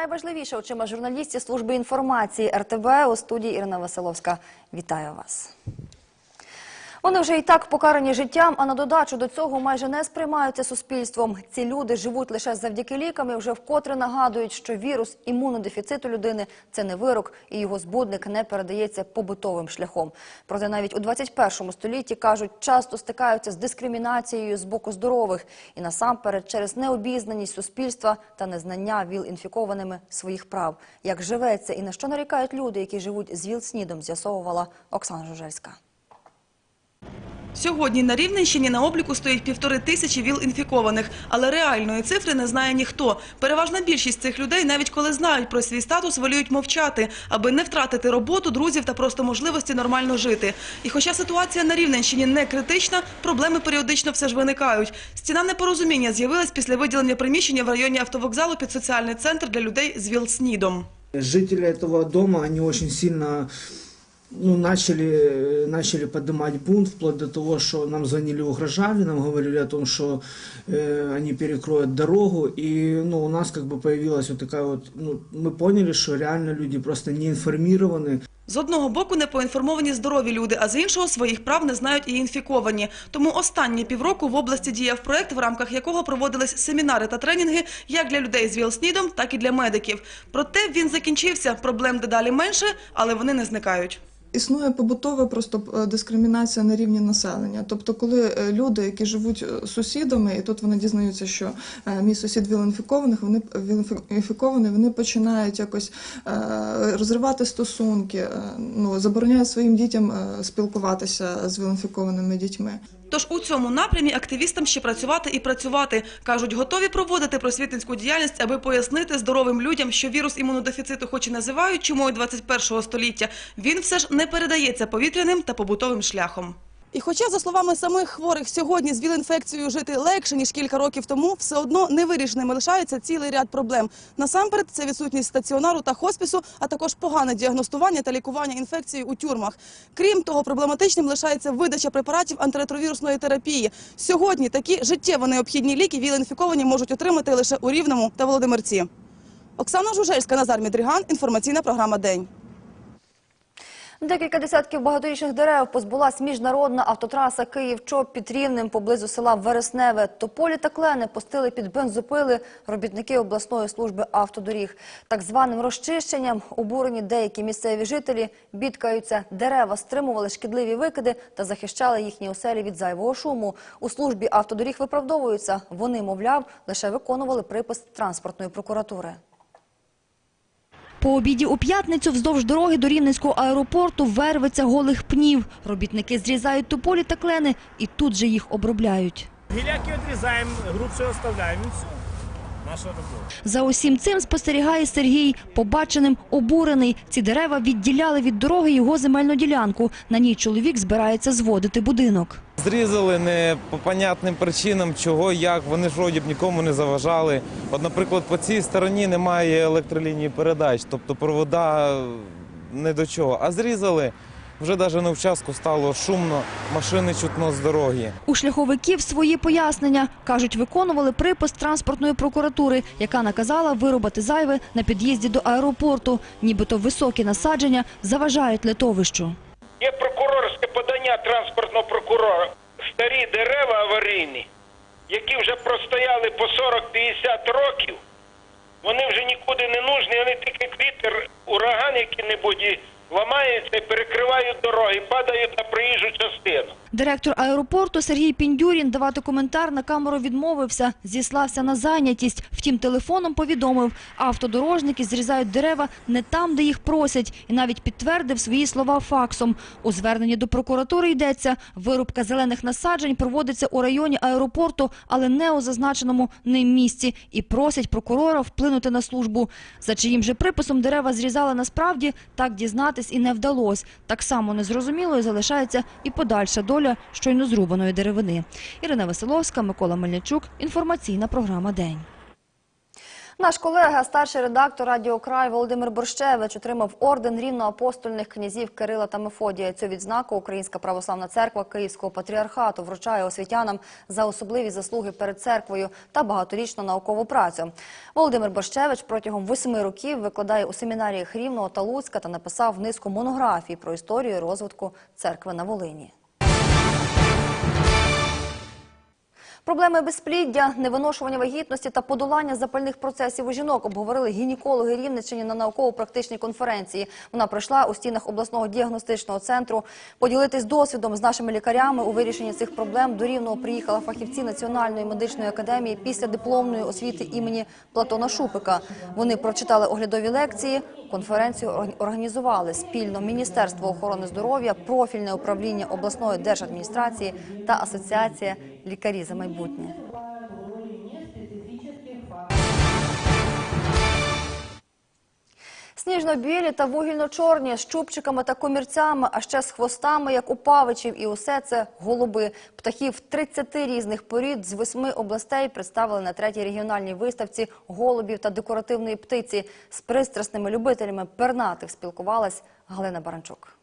Найважливіше очима журналістів служби інформації РТБ у студії Ірина Василовська. Вітаю вас. Вони вже і так покарані життям, а на додачу до цього майже не сприймаються суспільством. Ці люди живуть лише завдяки лікам і вже вкотре нагадують, що вірус імунодефіциту людини – це не вирок, і його збудник не передається побутовим шляхом. Проте навіть у 21 столітті, кажуть, часто стикаються з дискримінацією з боку здорових і насамперед через необізнаність суспільства та незнання ВІЛ-інфікованими своїх прав. Як живеться і на що нарікають люди, які живуть з ВІЛ-СНІДом, з'ясовувала Оксана Жужельська. Сьогодні на Рівненщині на обліку стоїть півтори тисячі ВІЛ-інфікованих, але реальної цифри не знає ніхто. Переважна більшість цих людей, навіть коли знають про свій статус, воліють мовчати, аби не втратити роботу, друзів та просто можливості нормально жити. І хоча ситуація на Рівненщині не критична, проблеми періодично все ж виникають. Стіна непорозуміння з'явилась після виділення приміщення в районі автовокзалу під соціальний центр для людей з ВІЛ-СНІДом. Жители этого дома, они очень сильно ну, начали, начали поднимать бунт, вплоть до того, что нам звонили, угрожали, нам говорили о том, что э, они перекроют дорогу, и ну, у нас как бы появилась вот такая вот, ну, мы поняли, что реально люди просто не информированы, З одного боку не поінформовані здорові люди, а з іншого своїх прав не знають і інфіковані. Тому останні півроку в області діяв проект, в рамках якого проводились семінари та тренінги як для людей з ВІЛ-СНІДом, так і для медиків. Проте він закінчився, проблем дедалі менше, але вони не зникають. Існує побутова просто е, дискримінація на рівні населення. Тобто, коли е, люди, які живуть е, сусідами, і тут вони дізнаються, що мій сусід віл-інфікованих, вони віл-інфікований, вони починають якось розривати стосунки, ну забороняють своїм дітям спілкуватися з віл-інфікованими дітьми. Тож у цьому напрямі активістам ще працювати і працювати. Кажуть, готові проводити просвітницьку діяльність, аби пояснити здоровим людям, що вірус імунодефіциту хоч і називають чумою 21 століття, він все ж не передається повітряним та побутовим шляхом. І хоча, за словами самих хворих, сьогодні з ВІЛ-інфекцією жити легше, ніж кілька років тому, все одно невирішеними лишається цілий ряд проблем. Насамперед, це відсутність стаціонару та хоспісу, а також погане діагностування та лікування інфекції у тюрмах. Крім того, проблематичним лишається видача препаратів антиретровірусної терапії. Сьогодні такі життєво необхідні ліки ВІЛ-інфіковані можуть отримати лише у Рівному та Володимирці. Оксана Жужельська, Назар Мідріган. Інформаційна програма «День». Декілька десятків багаторічних дерев позбулась міжнародна автотраса Київ-Чоп під Рівнем поблизу села Вересневе. Тополі та клени пустили під бензопили робітники обласної служби автодоріг. Так званим розчищенням обурені деякі місцеві жителі бідкаються. Дерева стримували шкідливі викиди та захищали їхні оселі від зайвого шуму. У службі автодоріг виправдовуються. Вони, мовляв, лише виконували припис транспортної прокуратури. По обіді у п'ятницю вздовж дороги до Рівненського аеропорту вервиться голих пнів. Робітники зрізають тополі та клени і тут же їх обробляють. Гіляки відрізаємо, грубше оставляємо. Наша робота. За усім цим спостерігає Сергій. Побаченим обурений. Ці дерева відділяли від дороги його земельну ділянку. На ній чоловік збирається зводити будинок. Зрізали не по понятним причинам, чого, як, вони ж вроді б нікому не заважали. От, наприклад, по цій стороні немає електролінії передач, тобто провода е, не до чого. А зрізали, вже навіть на участку стало шумно, машини чутно з дороги. У шляховиків свої пояснення. Кажуть, виконували припис транспортної прокуратури, яка наказала вирубати зайве на під'їзді до аеропорту. Нібито високі насадження заважають литовищу. Є прокурорське подання транспортного прокурора. Старі дерева аварійні, які вже простояли по 40-50 років, вони вже нікуди не нужні, вони тільки вітер, ураган який-небудь ламаються і перекривають дороги, падають на проїжджу частину. Директор аеропорту Сергій Піндюрін давати коментар на камеру відмовився, зіслався на зайнятість. Втім, телефоном повідомив, автодорожники зрізають дерева не там, де їх просять, і навіть підтвердив свої слова факсом. У зверненні до прокуратури йдеться, вирубка зелених насаджень проводиться у районі аеропорту, але не у зазначеному ним місці, і просять прокурора вплинути на службу. За чиїм же приписом дерева зрізали насправді, так дізнатись і не вдалося. Так само незрозумілою залишається і подальша доля щойно зрубаної деревини. Ірина Василовська, Микола Мельничук. Інформаційна програма «День». Наш колега, старший редактор Радіо Край Володимир Борщевич отримав орден рівноапостольних князів Кирила та Мефодія. Цю відзнаку Українська православна церква Київського патріархату вручає освітянам за особливі заслуги перед церквою та багаторічну наукову працю. Володимир Борщевич протягом восьми років викладає у семінаріях Рівного та Луцька та написав низку монографій про історію розвитку церкви на Волині. Проблеми безпліддя, невиношування вагітності та подолання запальних процесів у жінок обговорили гінекологи Рівненщини на науково-практичній конференції. Вона пройшла у стінах обласного діагностичного центру. Поділитись досвідом з нашими лікарями у вирішенні цих проблем до Рівного приїхала фахівці Національної медичної академії після дипломної освіти імені Платона Шупика. Вони прочитали оглядові лекції. Конференцію організували спільно Міністерство охорони здоров'я, профільне управління обласної держадміністрації та Асоціація лікарі за майбутнє. Сніжно-білі та вугільно-чорні з чубчиками та комірцями, а ще з хвостами, як у павичів. І усе це голуби. Птахів 30 різних порід з восьми областей представили на третій регіональній виставці голубів та декоративної птиці. З пристрасними любителями пернатих спілкувалась Галина Баранчук.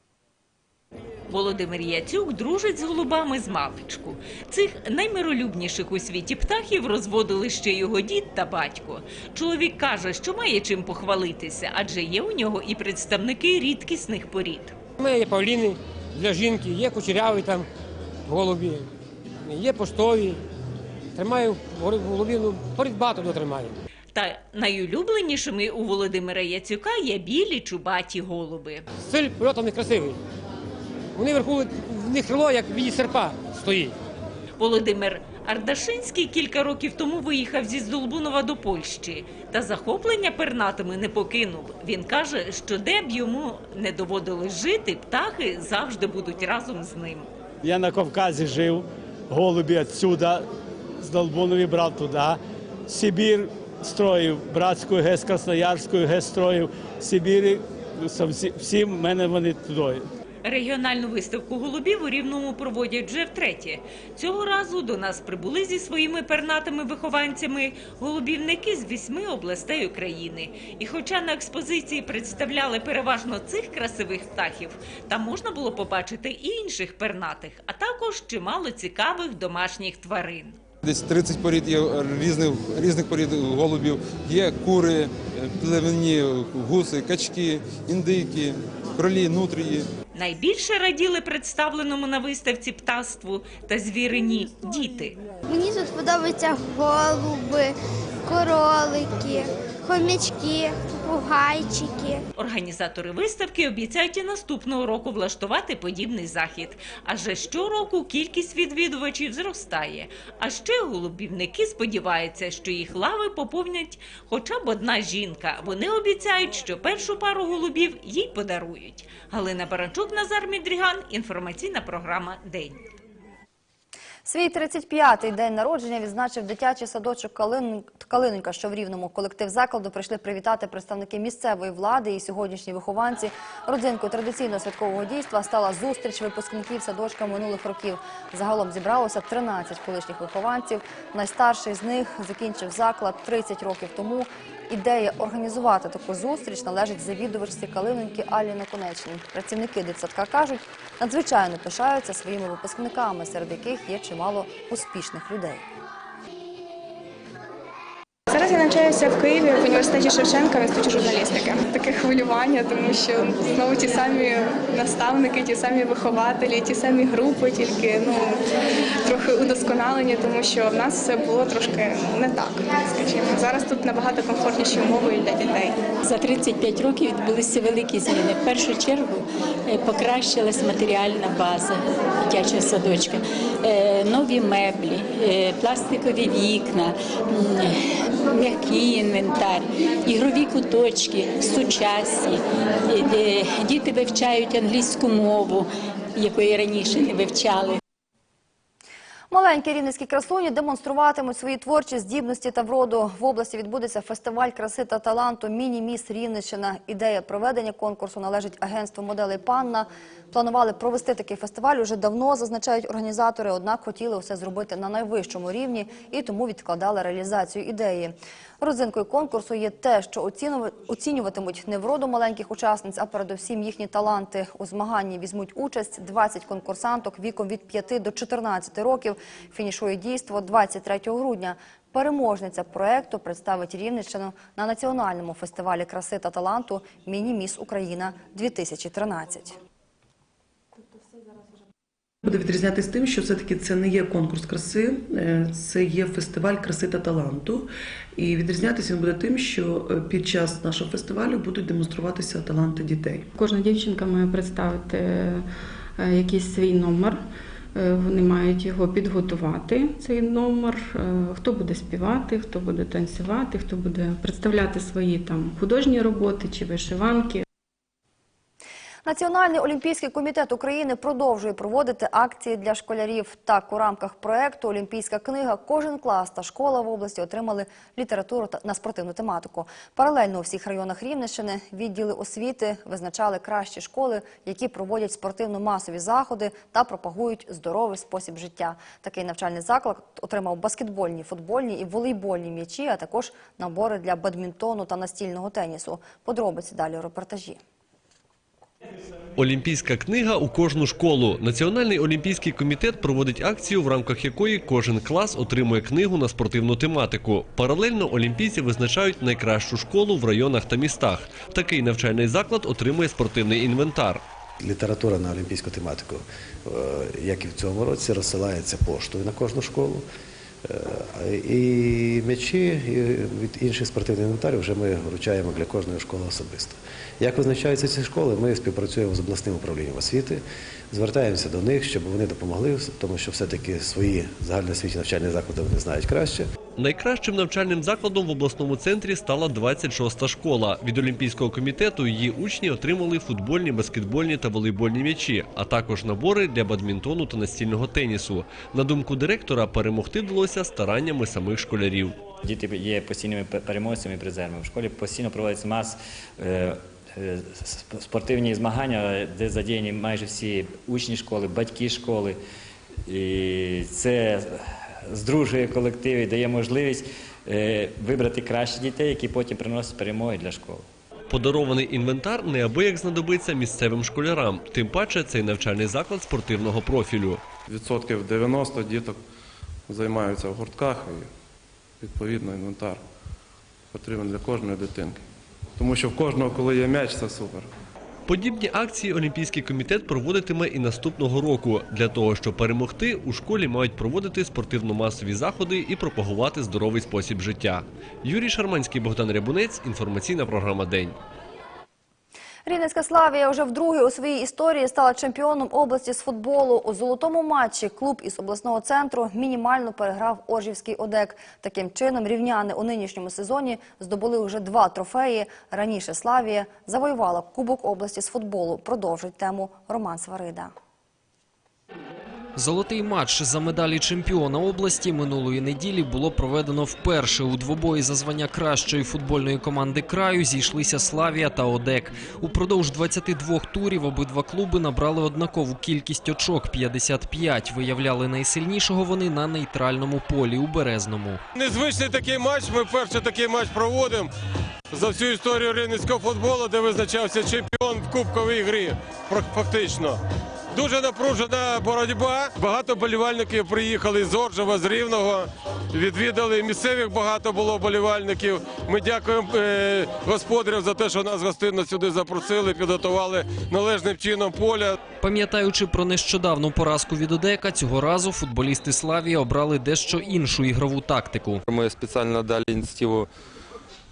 Володимир Яцюк дружить з голубами з маличку. Цих наймиролюбніших у світі птахів розводили ще його дід та батько. Чоловік каже, що має чим похвалитися, адже є у нього і представники рідкісних порід. У мене є павліни для жінки, є кучеряві там голубі, є поштові. Тримаю голубів, ну, порід багато хто тримає. Та найулюбленішими у Володимира Яцюка є білі чубаті голуби. Стиль польоту не красивий. Вони вверху, в них крило, як в віді серпа стоїть. Володимир Ардашинський кілька років тому виїхав зі Здолбунова до Польщі та захоплення пернатими не покинув. Він каже, що де б йому не доводилось жити, птахи завжди будуть разом з ним. Я на Кавказі жив, голубі відсюди, з Долбунові брав туди. Сибір строїв, братську ГЕС, Красноярську ГЕС строїв. Сибірі, всі, всі в мене вони туди. Регіональну виставку голубів у Рівному проводять вже втретє. Цього разу до нас прибули зі своїми пернатими вихованцями голубівники з вісьми областей України. І хоча на експозиції представляли переважно цих красивих птахів, там можна було побачити і інших пернатих, а також чимало цікавих домашніх тварин. Десь 30 порід є різних, різних порід голубів. Є кури, е, гуси, качки, індики, кролі, нутрії. Найбільше раділи представленому на виставці птаству та звірині діти. Мені тут подобаються голуби, королики, хомячки, попугайчики. Організатори виставки обіцяють і наступного року влаштувати подібний захід. Адже щороку кількість відвідувачів зростає. А ще голубівники сподіваються, що їх лави поповнять хоча б одна жінка. Вони обіцяють, що першу пару голубів їй подарують. Галина Баранчук, Назар Мідріган. Інформаційна програма День. Свій 35-й день народження відзначив дитячий садочок «Калин- Калиненька, що в Рівному. Колектив закладу прийшли привітати представники місцевої влади і сьогоднішні вихованці. Родзинкою традиційного святкового дійства стала зустріч випускників садочка минулих років. Загалом зібралося 13 колишніх вихованців. Найстарший з них закінчив заклад 30 років тому. Ідея організувати таку зустріч належить завідувачці Калиненьки Аллі Наконечній. Працівники дитсадка кажуть, надзвичайно пишаються своїми випускниками, серед яких є чимало успішних людей. Зараз я навчаюся в Києві в університеті Шевченка в інституті журналістики. Таке хвилювання, тому що знову ті самі наставники, ті самі вихователі, ті самі групи, тільки ну трохи удосконалені, тому що в нас все було трошки не так. Скажімо, зараз тут набагато комфортніші умови для дітей. За 35 років відбулися великі зміни. В першу чергу е, покращилась матеріальна база дитячого садочка, Е, нові меблі, е, пластикові вікна, м'який інвентар, ігрові куточки, сучасні. Діти вивчають англійську мову, якої раніше не вивчали. Маленькі рівненські красуні демонструватимуть свої творчі здібності та вроду. В області відбудеться фестиваль краси та таланту «Міні-міс Рівненщина». Ідея проведення конкурсу належить агентству моделей «Панна». Планували провести такий фестиваль уже давно, зазначають організатори, однак хотіли все зробити на найвищому рівні і тому відкладали реалізацію ідеї. Родзинкою конкурсу є те, що оцінюва- оцінюватимуть не вроду маленьких учасниць, а передусім їхні таланти. У змаганні візьмуть участь 20 конкурсанток віком від 5 до 14 років. Фінішує дійство 23 грудня. Переможниця проекту представить Рівненщину на національному фестивалі краси та таланту «Міні-міс Україна 2013». Буде відрізнятися тим, що все-таки це не є конкурс краси, е, це є фестиваль краси та таланту. І відрізнятися він буде тим, що е, під час нашого фестивалю будуть демонструватися таланти дітей. Кожна дівчинка має представити е, якийсь свій номер. Вони мають його підготувати, цей номер. Хто буде співати, хто буде танцювати, хто буде представляти свої там художні роботи чи вишиванки. Національний олімпійський комітет України продовжує проводити акції для школярів. Так, у рамках проекту Олімпійська книга кожен клас та школа в області отримали літературу на спортивну тематику. Паралельно у всіх районах Рівненщини відділи освіти визначали кращі школи, які проводять спортивно-масові заходи та пропагують здоровий спосіб життя. Такий навчальний заклад отримав баскетбольні, футбольні і волейбольні м'ячі, а також набори для бадмінтону та настільного тенісу. Подробиці далі у репортажі. Олімпійська книга у кожну школу. Національний олімпійський комітет проводить акцію, в рамках якої кожен клас отримує книгу на спортивну тематику. Паралельно олімпійці визначають найкращу школу в районах та містах. Такий навчальний заклад отримує спортивний інвентар. Література на олімпійську тематику, е, як і в цьому році, розсилається поштою на кожну школу. Е, І м'ячі і від інших спортивних інвентарів вже ми вручаємо для кожної школи особисто. Як визначаються ці школи, ми співпрацюємо з обласним управлінням освіти, звертаємося до них, щоб вони допомогли, тому що все-таки свої загальноосвітні навчальні заклади вони знають краще. Найкращим навчальним закладом в обласному центрі стала 26-та школа. Від Олімпійського комітету її учні отримали футбольні, баскетбольні та волейбольні м'ячі, а також набори для бадмінтону та настільного тенісу. На думку директора, перемогти вдалося стараннями самих школярів. Діти є постійними переможцями і призерами. В школі постійно проводяться мас е, е, сп- спортивні змагання, де задіяні майже всі учні школи, батьки школи. І це здружує колектив і дає можливість е, вибрати кращих дітей, які потім приносять перемоги для школи. Подарований інвентар неабияк знадобиться місцевим школярам. Тим паче цей навчальний заклад спортивного профілю. Відсотків 90 діток займаються в гуртках і відповідно інвентар потрібен для кожної дитинки. Тому що в кожного, коли є м'яч, це супер. Подібні акції Олімпійський комітет проводитиме і наступного року. Для того, щоб перемогти, у школі мають проводити спортивно-масові заходи і пропагувати здоровий спосіб життя. Юрій Шарманський, Богдан Рябунець. Інформаційна програма День. Рівненська Славія вже вдруге у своїй історії стала чемпіоном області з футболу. У золотому матчі клуб із обласного центру мінімально переграв Оржівський ОДЕК. Таким чином рівняни у нинішньому сезоні здобули вже два трофеї. Раніше Славія завоювала Кубок області з футболу. Продовжить тему Роман Сварида. Золотий матч за медалі чемпіона області минулої неділі було проведено вперше. У двобої за звання кращої футбольної команди краю зійшлися Славія та Одек. Упродовж 22 турів обидва клуби набрали однакову кількість очок – 55. Виявляли найсильнішого вони на нейтральному полі у Березному. Незвичний такий матч. Ми вперше такий матч проводимо за всю історію рівненського футболу, де визначався чемпіон в кубковій грі. Фактично. Дуже напружена боротьба. Багато болівальників приїхали з Оржева, з Рівного. Відвідали місцевих багато було болівальників. Ми дякуємо е, господарям за те, що нас гостинно сюди запросили, підготували належним чином поля. Пам'ятаючи про нещодавну поразку від Одека, цього разу футболісти Славії обрали дещо іншу ігрову тактику. Мы специально дали инициативу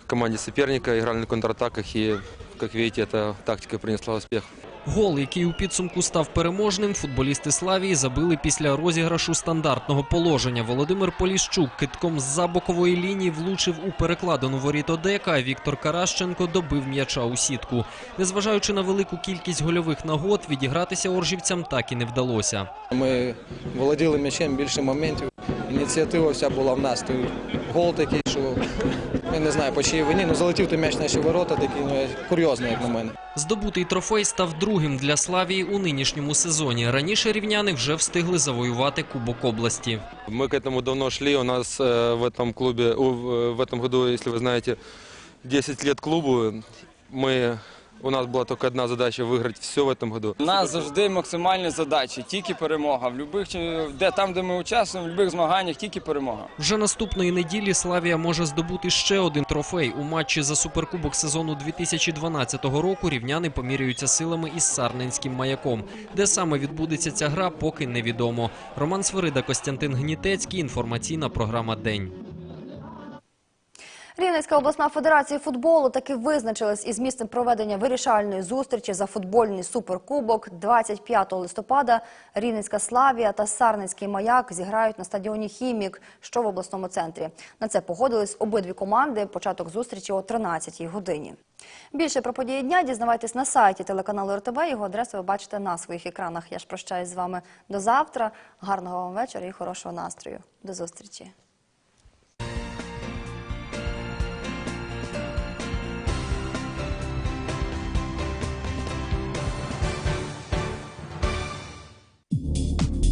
команде соперника, играли на контратаках, и, как видите, эта тактика принесла успех. Гол, який у підсумку став переможним, футболісти Славії забили після розіграшу стандартного положення. Володимир Поліщук китком з-за бокової лінії влучив у перекладену воріт Одека, а Віктор Каращенко добив м'яча у сітку. Незважаючи на велику кількість гольових нагод, відігратися оржівцям так і не вдалося. Ми володіли м'ячем більше моментів. Ініціатива вся була в нас. Гол такий, що я не знаю по чиїй вині, ну залетів той м'яч в наші ворота, такий ну, курйозний, як на мене. Здобутий трофей став другим для Славії у нинішньому сезоні. Раніше рівняни вже встигли завоювати Кубок області. Мы к этому давно шли. У нас э, в этом клубе, у- в этом году, если вы знаете, 10 лет клубу. Мы, у нас была только одна задача выиграть все в этом году. У нас завжди максимальні задачі, тільки перемога. В любих чи- де там, де ми участвуємо, в будь-яких змаганнях, тільки перемога. Вже наступної неділі Славія може здобути ще один трофей. У матчі за суперкубок сезону 2012 року рівняни поміряються силами із Сарненським маяком. Де саме відбудеться ця гра, поки невідомо. Роман Свирида, Костянтин Гнітецький. Інформаційна програма День. Рівненська обласна федерація футболу таки визначилась із місцем проведення вирішальної зустрічі за футбольний суперкубок 25 листопада. Рівненська Славія та Сарненський маяк зіграють на стадіоні Хімік, що в обласному центрі. На це погодились обидві команди. Початок зустрічі о 13-й годині. Більше про події дня дізнавайтесь на сайті телеканалу РТВ. Його адресу ви бачите на своїх екранах. Я ж прощаюсь з вами до завтра. Гарного вам вечора і хорошого настрою. До зустрічі.